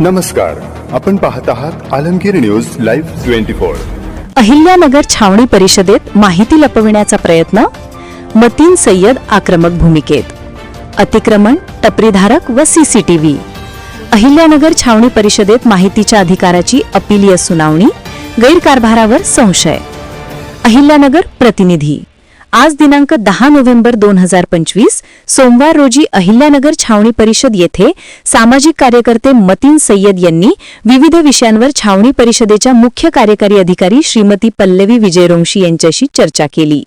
नमस्कार आपण पाहत आहात Alamgir news live twenty four. Ahilyanagar छावणी परिषदेत माहिती लपविण्याचा प्रयत्न मतीन सय्यद आक्रमक भूमिकेत. अतिक्रमण टपरीधारक व सीसीटीव्ही अहिल्यानगर छावणी परिषदेत माहितीच्या अधिकाराची अपिलीय सुनावणी गैरकारभारावर संशय. अहिल्यानगर प्रतिनिधी आज दिनांक दहा नोव्हेंबर दोन हजार पंचवीस सोमवार रोजी अहिल्यानगर छावणी परिषद येथे सामाजिक कार्यकर्ते मतीन सय्यद यांनी विविध विषयांवर छावणी परिषदेच्या मुख्य कार्यकारी अधिकारी श्रीमती पल्लवी विजयरोंशी यांच्याशी चर्चा केली.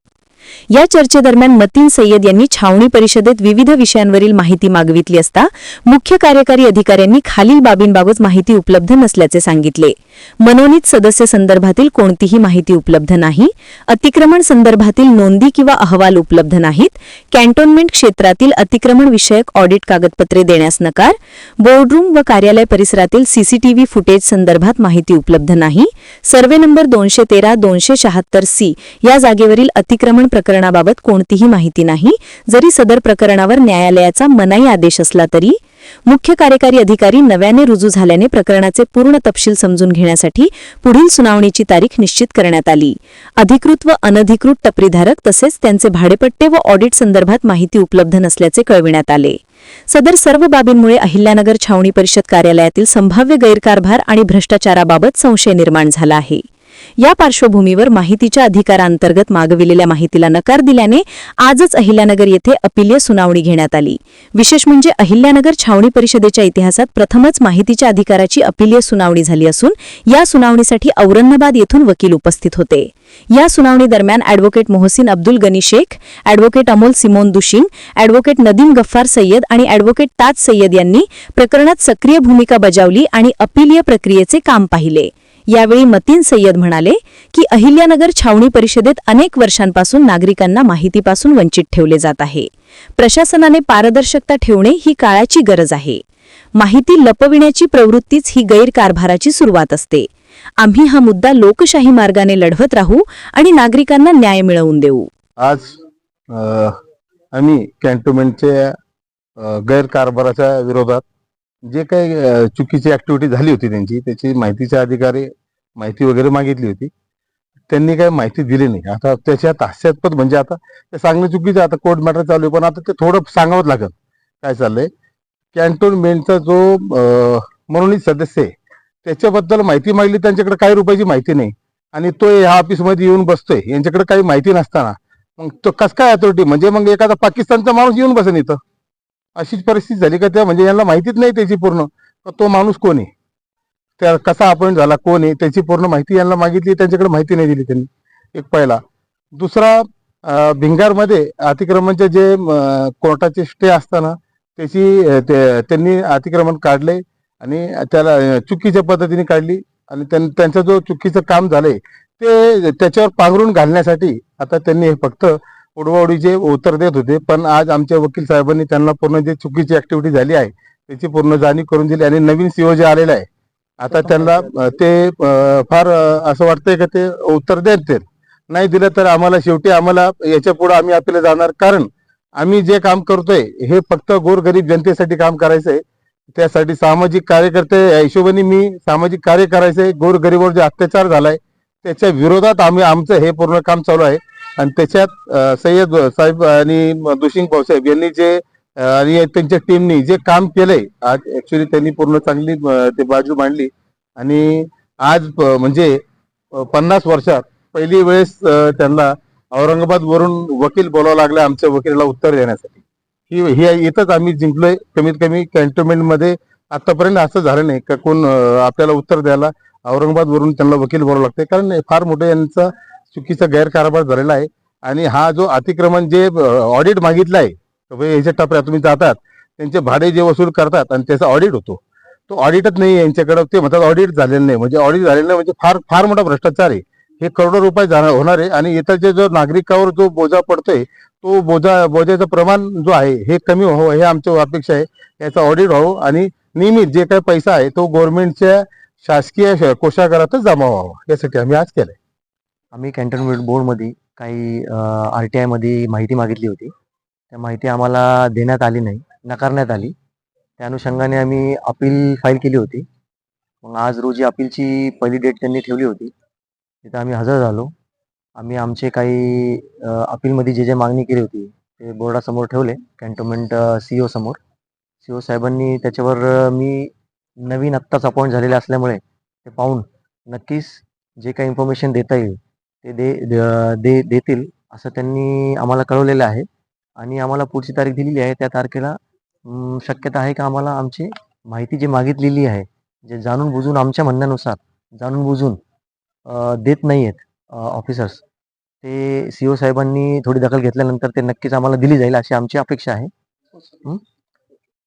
या चर्चेदरम्यान मतीन सय्यद यांनी छावणी परिषदेत विविध विषयांवरील माहिती मागवितली असता मुख्य कार्यकारी अधिकाऱ्यांनी खालील बाबींबाबत माहिती उपलब्ध नसल्याचे सांगितले. मनोनीत सदस्य संदर्भातील कोणतीही माहिती उपलब्ध नाही अतिक्रमण संदर्भातील नोंदी किंवा अहवाल उपलब्ध नाहीत कॅन्टोन्मेंट क्षेत्रातील अतिक्रमण विषयक ऑडिट कागदपत्रे देण्यास नकार बोर्डरूम व कार्यालय परिसरातील सीसीटीव्ही फुटेज संदर्भात माहिती उपलब्ध नाही सर्वे नंबर दोनशे तेरा दोनशे शहात्तर सी या जागेवरील अतिक्रमण प्रकरणाबाबत कोणतीही माहिती नाही. जरी सदर प्रकरणावर न्यायालयाचा मनाई आदेश असला तरी मुख्य कार्यकारी अधिकारी नव्याने रुजू झाल्याने प्रकरणाचे पूर्ण तपशील समजून घेण्यासाठी पुढील सुनावणीची तारीख निश्चित करण्यात आली. अधिकृत व अनधिकृत टपरीधारक तसेच त्यांचे भाडेपट्टे व ऑडिट संदर्भात माहिती उपलब्ध नसल्याचे कळविण्यात आले. सदर सर्व बाबींमुळे अहिल्यानगर छावणी परिषद कार्यालयातील संभाव्य गैरकारभार आणि भ्रष्टाचाराबाबत संशय निर्माण झाला आहे. या पार्श्वभूमीवर माहितीच्या अधिकारांतर्गत मागविलेल्या माहितीला नकार दिल्याने आजच अहिल्यानगर येथे अपिलीय सुनावणी घेण्यात आली. विशेष म्हणजे अहिल्यानगर छावणी परिषदेच्या इतिहासात प्रथमच माहितीच्या अधिकाराची अपिलीय सुनावणी झाली असून या सुनावणीसाठी औरंगाबाद येथून वकील उपस्थित होते. या सुनावणी दरम्यान advocate Mohsin Abdul Gani Shaikh advocate Amol Simon Dushing advocate Nadeem Gaffar Sayyed आणि अॅडव्होकेट ताज सय्यद यांनी प्रकरणात सक्रिय भूमिका बजावली आणि अपिलीय प्रक्रियेचे काम पाहिले. यावेळी मतीन सय्यद म्हणाले की अहिल्यानगर छावणी परिषदेत अनेक वर्षांपासून नागरिकांना माहितीपासून वंचित ठेवले जात आहे. प्रशासनाने पारदर्शकता ठेवणे ही काळाची गरज आहे. माहिती लपविण्याची प्रवृत्तीच ही गैरकारभाराची सुरुवात असते. आम्ही हा मुद्दा लोकशाही मार्गाने लढवत राहू आणि नागरिकांना न्याय मिळवून देऊ. आज आम्ही कॅन्टोनमेंटच्या गैरकारभाराच्या विरोधात जे काही चुकीची ऍक्टिव्हिटी झाली होती त्यांची त्याची माहितीचे अधिकारी माहिती वगैरे मागितली होती. त्यांनी काही माहिती दिली नाही. आता त्याच्यात हास्यास्पद म्हणजे आता ते सांगणं चुकीचं आता कोर्ट मॅटर चालू आहे. पण आता ते थोडं सांगावंच लागेल. काय चाललंय? कॅन्टोनमेंटचा जो मनोनीत सदस्य आहे त्याच्याबद्दल माहिती मागली त्यांच्याकडे काही रुपयाची माहिती नाही. आणि तो ह्या ऑफिसमध्ये येऊन बसतोय. यांच्याकडे काही माहिती नसताना. मग तो कस काय अथॉरिटी म्हणजे मग एखादा पाकिस्तानचा माणूस येऊन बसेन इथं. अशीच परिस्थिती झाली का त्या? म्हणजे यांना माहितीच नाही त्याची पूर्ण. तो माणूस कोण आहे? त्या कसा अपॉइंट झाला कोण आहे त्याची पूर्ण माहिती यांना मागितली त्यांच्याकडे माहिती नाही दिली त्यांनी एक पहिला. दुसरा भिंगारमध्ये अतिक्रमणचे जे कोर्टाचे स्टे असताना त्याची ते- त्यांनी अतिक्रमण काढले आणि त्याला चुकीच्या पद्धतीने काढली आणि त्यां- त्यांचं जो चुकीचं काम झालंय ते त्याच्यावर पांघरून घालण्यासाठी आता त्यांनी हे फक्त उडवाउडीचे उत्तर देत होते पण आज आमच्या वकील साहेबांनी त्यांना पूर्ण जे चुकीची ऍक्टिव्हिटी झाली आहे त्याची पूर्ण जाणीव करून दिली आणि नवीन सीओ जे आलेला आहे आता त्यांना ते फार असं वाटतंय का ते उत्तर देतील नाही दिलं तर आम्हाला शेवटी आम्हाला याच्यापुढे आम्ही आपल्याला जाणार. कारण आम्ही जे काम करतोय हे फक्त गोरगरीब जनतेसाठी काम करायचंय. त्यासाठी सामाजिक कार्यकर्ते हिशोबाने मी सामाजिक कार्य करायचंय. गोरगरीबावर जे अत्याचार झालाय त्याच्या विरोधात आम्ही आमचं हे पूर्ण काम चालू आहे. आणि त्याच्यात सय्यद साहेब आणि दुशिंग भाऊसाहेब यांनी जे आणि त्यांच्या टीमनी जे काम केलंय आज ऍक्च्युली त्यांनी पूर्ण चांगली ते बाजू मांडली. आणि आज म्हणजे पन्नास वर्षात पहिली वेळेस त्यांना औरंगाबाद वरून वकील बोलावं लागलं आमच्या वकिलाला उत्तर देण्यासाठी. ही ही इथंच आम्ही जिंकलोय. कमीत कमी कॅन्टोनमेंटमध्ये आतापर्यंत असं झालं नाही का कोण आपल्याला उत्तर द्यायला औरंगाबाद वरून त्यांना वकील बोलावं लागतंय. कारण फार मोठं यांचा चुकीचा गैरकारभार झालेला आहे. आणि हा जो अतिक्रमण जे ऑडिट मागितला आहे याच्या टपऱ्या तुम्ही जातात त्यांचे भाडे जे वसूल करतात आणि त्याचा ऑडिट होतो. तो ऑडिटच नाही यांच्याकडे ते म्हणतात ऑडिट झालेलं नाही. म्हणजे ऑडिट झालेलं नाही म्हणजे फार फार मोठा भ्रष्टाचार आहे. हे करोडो रुपये जाणार होणार आहे. आणि इथं जो नागरिकावर जो बोजा पडतोय तो बोजा बोजाचं प्रमाण जो आहे हे कमी व्हावं हे आमची अपेक्षा आहे. याचा ऑडिट व्हावं आणि नियमित जे काही पैसा आहे तो गव्हर्नमेंटच्या शासकीय श- जमा व्हावा. यासाठी आम्ही आज केलंय. आम्ही कॅन्टोन्मेंट बोर्डमध्ये काही आर टी आयमध्ये माहिती मागितली होती. त्या माहिती आम्हाला देण्यात आली नाही नकारण्यात आली. त्या अनुषंगाने आम्ही अपील फाईल केली होती. मग आज रोजी अपीलची पहिली डेट त्यांनी ठेवली होती. तिथं आम्ही हजर झालो. आम्ही आमचे काही अपीलमध्ये जे जे मागणी केली होती ते बोर्डासमोर ठेवले कॅन्टोनमेंट सी ओ समोर. सी ओ साहेबांनी त्याच्यावर मी नवीन आत्ताच अपॉइंट झालेले असल्यामुळे ते पाहून नक्कीच जे काही इन्फॉर्मेशन देता येईल ते दे द- दे देतील असं त्यांनी आम्हाला कळवलेलं आहे. आणि आम्हाला पुढची तारीख दिलेली आहे त्या तारखेला शक्यता आहे का आम्हाला आमची माहिती जी मागितलेली आहे जे जाणून बुजून आमच्या म्हणण्यानुसार जाणून बुजून देत नाही आहेत ऑफिसर्स ते सी ओ साहेबांनी थोडी दखल घेतल्यानंतर ते नक्कीच आम्हाला दिली जाईल अशी आमची अपेक्षा आहे.